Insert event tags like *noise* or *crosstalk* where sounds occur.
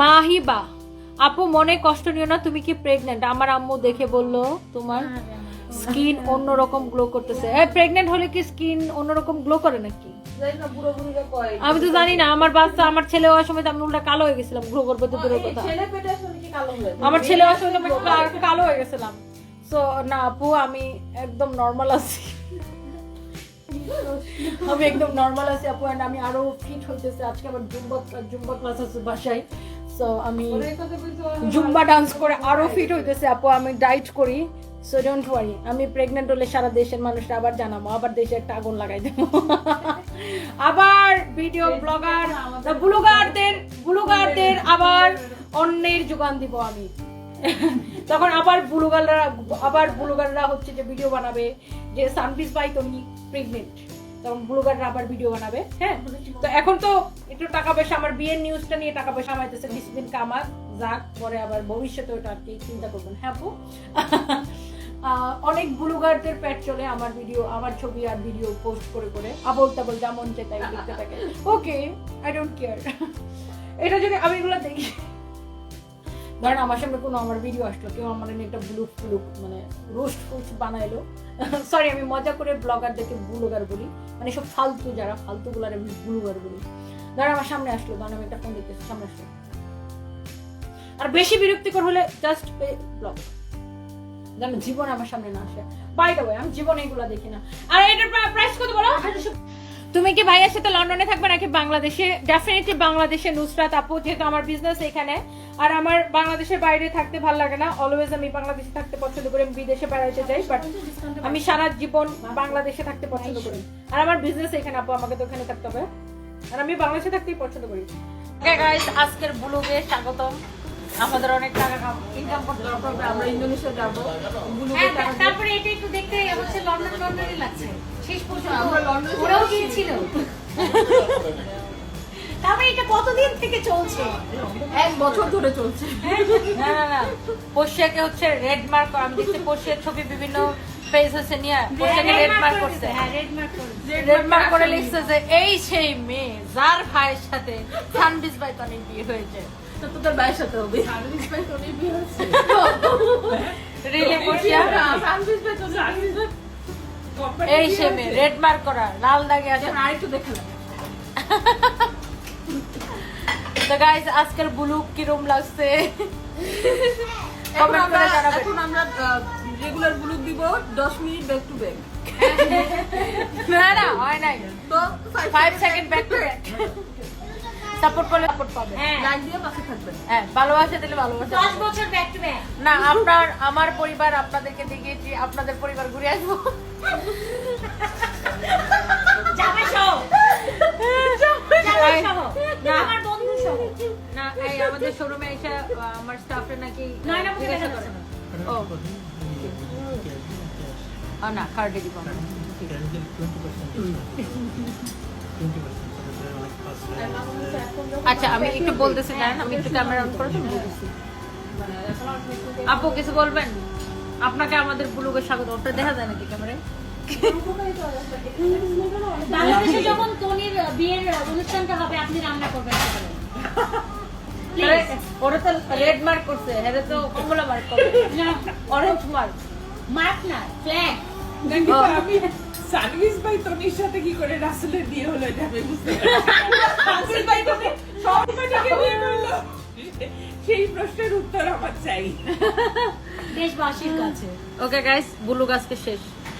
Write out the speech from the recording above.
মাহিবা আপু মনে কষ্ট নিও না তুমি কি প্রেগনেন্ট আমার আম্মু দেখে বলল তোমার স্কিন অন্যরকম গ্লো করতেছে। হ্যাঁ প্রেগনেন্ট হলে কি স্কিন অন্যরকম গ্লো করে নাকি? আমি তো জানি না আমার বাচ্চা আমার ছেলে হওয়ার সময় আমি উল্টা কালো হয়ে গেছিলাম গ্লো করব তো দূরের কথা। আমার ছেলে হওয়ার সময় আমি কালো হয়ে গেছিলাম। সো না আপু আমি একদম নর্মাল আছি। আমি একদম নর্মাল আছি আপু and আমি আরও ফিট হইতেছে। আজকে আমার জুম্বা জুম্বা ক্লাস আছে বাসায়। সো আমি জুম্বা ডান্স করে আরও ফিট হইতেছে আপু আমি ডাইট করি সো ডোন্ট ওয়ারি আমি প্রেগনেন্ট হলে সারা দেশের মানুষরা আবার জানাব আবার দেশে একটা আগুন লাগাই দেবো। *laughs* আবার ভিডিও ব্লগার ব্লগারদের ব্লগারদের আবার অন্যের যোগান দিব আমি। *laughs* তখন আবার ব্লগাররা আবার ব্লগাররা হচ্ছে যে ভিডিও বানাবে যে সানপিস বাই তুমি প্রেগনেন্ট তখন ব্লগাররা আবার ভিডিও বানাবে হ্যাঁ? তো এখন তো একটু টাকা পয়সা, আমার বিয়ের নিউজটা নিয়ে টাকা পয়সা আমাইতেছে, কিছুদিন কামাক, যাক, পরে আবার ভবিষ্যতে ওটা আর কি চিন্তা করবেন। হ্যাঁ আপু? *laughs* অনেক ব্লগারদের পেট চলে আমার ভিডিও আমার ছবি আর ভিডিও পোস্ট করে করে আবল তাবল যেমন চাই তাই দেখতে থাকে। ওকে আই ডোন্ট কেয়ার এটা যদি আমি এগুলো দেখি ধরেন আমার সামনে কোনো আমার ভিডিও আসলো, কেউ আমার একটা ব্লুক ব্লুক মানে রোস্ট ফোস্ট বানাইলো। *laughs* সরি আমি মজা করে ব্লগারদেরকে ব্লগার বলি মানে সব ফালতু যারা, ফালতুগুলার আমি ব্লগার বলি। ধর আমার সামনে আসলো, ধরেন আমি একটা ফোন দেখতেছি, সামনে আসলো। আর বেশি বিরক্তিকর হলে জাস্ট ব্লগ যেন জীবন আমার সামনে না আসে। বাই দ্য ওয়ে আমি জীবনে এগুলো দেখি না। আর এটার প্রাইস কত বলো? তুমি কি ভাইয়ের সাথে লন্ডনে থাকবে নাকি বাংলাদেশে? ডেফিনেটলি বাংলাদেশে, নুসরাত আপু, যেহেতু আমার বিজনেস এখানে, আর আমার বাংলাদেশের বাইরে থাকতে ভালো লাগে না। অলওয়েজ আমি বাংলাদেশে থাকতে পছন্দ করি, আমি বিদেশে বেড়াইতে যাই বাট আমি সারা জীবন বাংলাদেশে থাকতে পছন্দ করি। আর আমার বিজনেস এখানে, আপু, আমাকে তো ওখানে থাকতে হবে। আর আমি বাংলাদেশে থাকতেই পছন্দ করি। আজকের ব্লগে স্বাগতম। আমাদের অনেক টাকা ইনকাম করতে হবে আমরা ইন্দোনেশিয়া যাব। হ্যাঁ, তারপরে এটা একটু দেখতে হচ্ছে লন্ডন লন্ডনই লাগছে। শেষ পর্যন্ত ওরাও গিয়েছিল। তারপরে এটা কতদিন থেকে চলছে? এক বছর ধরে চলছে। না না না। পোশাকে হচ্ছে রেড মার্ক আমি দেখছি পোশাকের ছবি বিভিন্ন পেজ হচ্ছে নিয়ে পোশাকে রেড মার্ক করছে। হ্যাঁ রেড মার্ক করে লিখছে যে এই সেই মেয়ে যার ভাইয়ের সাথে সানবিজ বাই তনির বিয়ে হয়েছে। তো তোদের ভাইয়ের সাথে হবে। সার্ভিস ভাই তোর বিয়ে হচ্ছে রিলে পোশিয়া সার্ভিস ভাই তোর সার্ভিস ভাই এই সে মেয়ে। রেড মার্ক করা লাল দাগে আছে। আরেকটু দেখালাম তো গাইস আজকের ব্লুক কিরম লাগছে? এখন কমেন্ট আমরা করে জানাবেন। এখন আমরা রেগুলার ব্লুক দিব 10 মিনিট ব্যাক টু ব্যাক না না হয় নাই। তো 5 second back to back support করলে সাপোর্ট পাবে। হ্যাঁ। লাইক দিয়ে পাশে থাকবেন। হ্যাঁ ভালোবাসা দিলে ভালোবাসা দশ দিবে। বছর ব্যাক টু ব্যাক না আপনার আমার পরিবার আপনাদেরকে দেখিয়েছি আপনাদের পরিবার ঘুরে আসব। যাবে সহ। যাবে সহ। না। আমার বন্ধু সহ। না এই আমাদের শোরুমে এসে আমার স্টাফের নাকি নয়না জিজ্ঞাসা দেখা করে। ও। না কার্ডে দিব। আমরা। *laughs* আচ্ছা আমি একটু বলতেছি দাঁড়ান আমি একটু ক্যামেরা অন করে বলতেছি আপু কিছু বলবেন? আপনাকে আমাদের ব্লুগে স্বাগত। ওটা দেখা যায় নাকি ক্যামেরায় বাংলাদেশে যখন তনির বিয়ের অনুষ্ঠানটা হবে আপনি রান্না করবেন ওরা তো রেড মার্ক করছে তো কমলা মার্ক করবে না। অরেঞ্জ মার্ক মার্ক না ফ্ল্যাগ সার্ভিস বাই তনির সাথে কি করে রাসেলের বিয়ে হলো এটা আমি বুঝতে রাসেল বিয়ে করল। সেই প্রশ্নের উত্তর আমার চাই। দেশবাসীর কাছে। ওকে গাইস বুলু গাছকে শেষ।